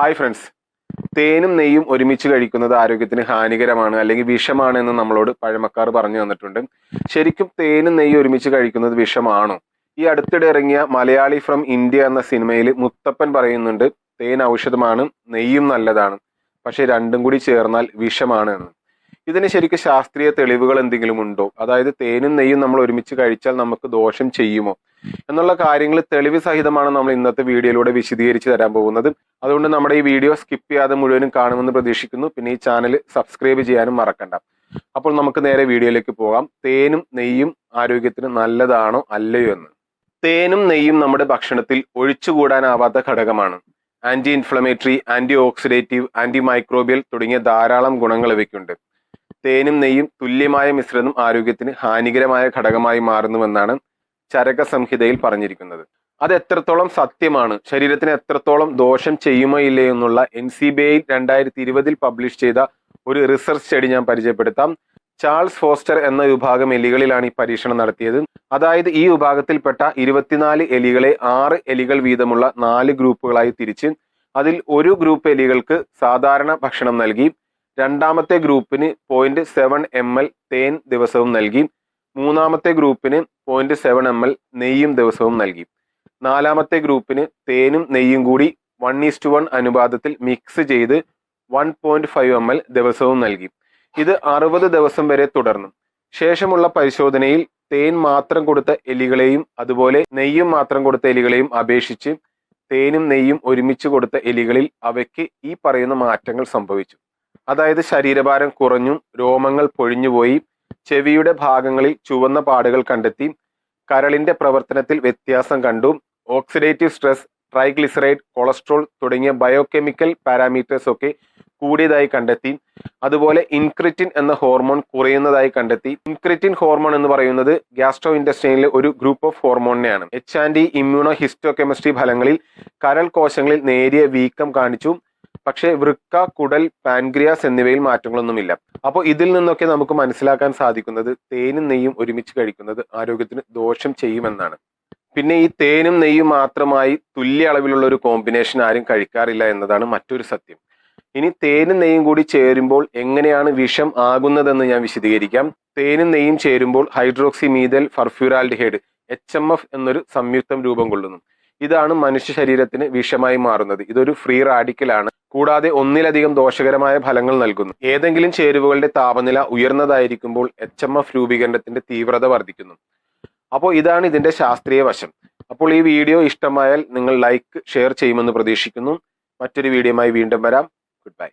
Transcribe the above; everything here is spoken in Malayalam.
ഹായ് ഫ്രണ്ട്സ് തേനും നെയ്യും ഒരുമിച്ച് കഴിക്കുന്നത് ആരോഗ്യത്തിന് ഹാനികരമാണ് അല്ലെങ്കിൽ വിഷമാണ് എന്ന് നമ്മളോട് പഴമക്കാർ പറഞ്ഞു തന്നിട്ടുണ്ട്. ശരിക്കും തേനും നെയ്യും ഒരുമിച്ച് കഴിക്കുന്നത് വിഷമാണോ? ഈ അടുത്തിടെ ഇറങ്ങിയ മലയാളി ഫ്രം ഇന്ത്യ എന്ന സിനിമയിൽ മുത്തപ്പൻ പറയുന്നുണ്ട് തേൻ ഔഷധമാണ് നെയ്യും നല്ലതാണ് പക്ഷെ രണ്ടും കൂടി ചേർന്നാൽ വിഷമാണ് എന്ന്. ഇതിന് ശരിക്കും ശാസ്ത്രീയ തെളിവുകൾ എന്തെങ്കിലും ഉണ്ടോ? അതായത് തേനും നെയ്യും നമ്മൾ ഒരുമിച്ച് കഴിച്ചാൽ നമുക്ക് ദോഷം ചെയ്യുമോ? എന്നുള്ള കാര്യങ്ങൾ തെളിവ് സഹിതമാണ് നമ്മൾ ഇന്നത്തെ വീഡിയോയിലൂടെ വിശദീകരിച്ച് തരാൻ പോകുന്നത്. അതുകൊണ്ട് നമ്മുടെ ഈ വീഡിയോ സ്കിപ്പ് ചെയ്യാതെ മുഴുവനും കാണുമെന്ന് പ്രതീക്ഷിക്കുന്നു. പിന്നെ ഈ ചാനൽ സബ്സ്ക്രൈബ് ചെയ്യാനും മറക്കണ്ട. അപ്പോൾ നമുക്ക് നേരെ വീഡിയോയിലേക്ക് പോകാം. തേനും നെയ്യും ആരോഗ്യത്തിന് നല്ലതാണോ അല്ലയോ എന്ന്. തേനും നെയ്യും നമ്മുടെ ഭക്ഷണത്തിൽ ഒഴിച്ചുകൂടാനാവാത്ത ഘടകമാണ്. Anti inflammatory anti oxidative anti microbial തുടങ്ങിയ ധാരാളം ഗുണങ്ങൾ ഇവയ്ക്കുണ്ട്. തേനും നെയ്യും തുല്യമായ മിശ്രിതം ആരോഗ്യത്തിന് ഹാനികരമായ ഘടകമായി മാറുന്നുവെന്നാണ് ചരക സംഹിതയിൽ പറഞ്ഞിരിക്കുന്നത്. അത് എത്രത്തോളം സത്യമാണ്? ശരീരത്തിന് എത്രത്തോളം ദോഷം ചെയ്യുമോ ഇല്ലേ എന്നുള്ള എൻ സി ബി ഐ രണ്ടായിരത്തി ഇരുപതിൽ പബ്ലിഷ് ചെയ്ത ഒരു റിസർച്ച് സ്റ്റഡി ഞാൻ പരിചയപ്പെടുത്താം. ചാൾസ് ഫോസ്റ്റർ എന്ന വിഭാഗം എലികളിലാണ് ഈ പരീക്ഷണം നടത്തിയത്. അതായത് ഈ വിഭാഗത്തിൽപ്പെട്ട ഇരുപത്തിനാല് എലികളെ ആറ് എലികൾ വീതമുള്ള നാല് ഗ്രൂപ്പുകളായി തിരിച്ച് അതിൽ ഒരു ഗ്രൂപ്പ് എലികൾക്ക് സാധാരണ ഭക്ഷണം നൽകി. രണ്ടാമത്തെ ഗ്രൂപ്പിന് പോയിന്റ് സെവൻ എം എൽ തേൻ ദിവസവും നൽകി. മൂന്നാമത്തെ ഗ്രൂപ്പിന് പോയിന്റ് സെവൻ എം എൽ നെയ്യും ദിവസവും നൽകി. നാലാമത്തെ ഗ്രൂപ്പിന് തേനും നെയ്യും കൂടി വൺ ഈസ്റ്റ് വൺ അനുപാതത്തിൽ മിക്സ് ചെയ്ത് one point five M L ദിവസവും നൽകി. ഇത് അറുപത് ദിവസം വരെ തുടർന്നു. ശേഷമുള്ള പരിശോധനയിൽ തേൻ മാത്രം കൊടുത്ത എലികളെയും അതുപോലെ നെയ്യും മാത്രം കൊടുത്ത എലികളെയും അപേക്ഷിച്ച് തേനും നെയ്യും ഒരുമിച്ച് കൊടുത്ത എലികളിൽ അവയ്ക്ക് ഈ പറയുന്ന മാറ്റങ്ങൾ സംഭവിച്ചു. അതായത് ശരീരഭാരം കുറഞ്ഞു രോമങ്ങൾ പൊഴിഞ്ഞുപോയി ചെവിയുടെ ഭാഗങ്ങളിൽ ചുവന്ന പാടുകൾ കണ്ടെത്തി കരളിന്റെ പ്രവർത്തനത്തിൽ വ്യത്യാസം കണ്ടു. ഓക്സിഡേറ്റീവ് സ്ട്രെസ് ട്രൈഗ്ലിസറൈഡ് കൊളസ്ട്രോൾ തുടങ്ങിയ ബയോകെമിക്കൽ പാരാമീറ്റേഴ്സ് ഒക്കെ കൂടിയതായി കണ്ടെത്തി. അതുപോലെ ഇൻക്രിറ്റിൻ എന്ന ഹോർമോൺ കുറയുന്നതായി കണ്ടെത്തി. ഇൻക്രിറ്റിൻ ഹോർമോൺ എന്ന് പറയുന്നത് ഗ്യാസ്ട്രോ ഇൻഡസ്ട്രിയിലെ ഒരു ഗ്രൂപ്പ് ഓഫ് ഹോർമോണിനെയാണ്. H and immunohistochemistry ഫലങ്ങളിൽ കരൾ കോശങ്ങളിൽ നേരിയ വീക്കം കാണിച്ചു. പക്ഷേ വൃക്ക കുടൽ പാൻക്രിയാസ് എന്നിവയിൽ മാറ്റങ്ങളൊന്നുമില്ല. അപ്പോൾ ഇതിൽ നിന്നൊക്കെ നമുക്ക് മനസ്സിലാക്കാൻ സാധിക്കുന്നത് തേനും നെയ്യും ഒരുമിച്ച് കഴിക്കുന്നത് ആരോഗ്യത്തിന് ദോഷം ചെയ്യുമെന്നാണ്. പിന്നെ ഈ തേനും നെയ്യും മാത്രമായി തുല്യ അളവിലുള്ള ഒരു കോമ്പിനേഷൻ ആരും കഴിക്കാറില്ല എന്നതാണ് മറ്റൊരു സത്യം. ഇനി തേനും നെയ്യും കൂടി ചേരുമ്പോൾ എങ്ങനെയാണ് വിഷം ആകുന്നതെന്ന് ഞാൻ വിശദീകരിക്കാം. തേനും നെയ്യും ചേരുമ്പോൾ hydroxy methyl furfuraldehyde H M F എന്നൊരു സംയുക്തം രൂപം കൊള്ളുന്നു. ഇതാണ് മനുഷ്യ ശരീരത്തിന് വിഷമായി മാറുന്നത്. ഇതൊരു ഫ്രീ റാഡിക്കലാണ്. കൂടാതെ ഒന്നിലധികം ദോഷകരമായ ഫലങ്ങൾ നൽകുന്നു. ഏതെങ്കിലും ചേരുവകളുടെ താപനില ഉയർന്നതായിരിക്കുമ്പോൾ എച്ച് എം എഫ് രൂപീകരണത്തിന്റെ തീവ്രത വർദ്ധിക്കുന്നു. അപ്പോൾ ഇതാണ് ഇതിന്റെ ശാസ്ത്രീയ വശം. അപ്പോൾ ഈ വീഡിയോ ഇഷ്ടമായാൽ നിങ്ങൾ ലൈക്ക് ഷെയർ ചെയ്യുമെന്ന് പ്രതീക്ഷിക്കുന്നു. മറ്റൊരു വീഡിയോയുമായി വീണ്ടും വരാം. Good bye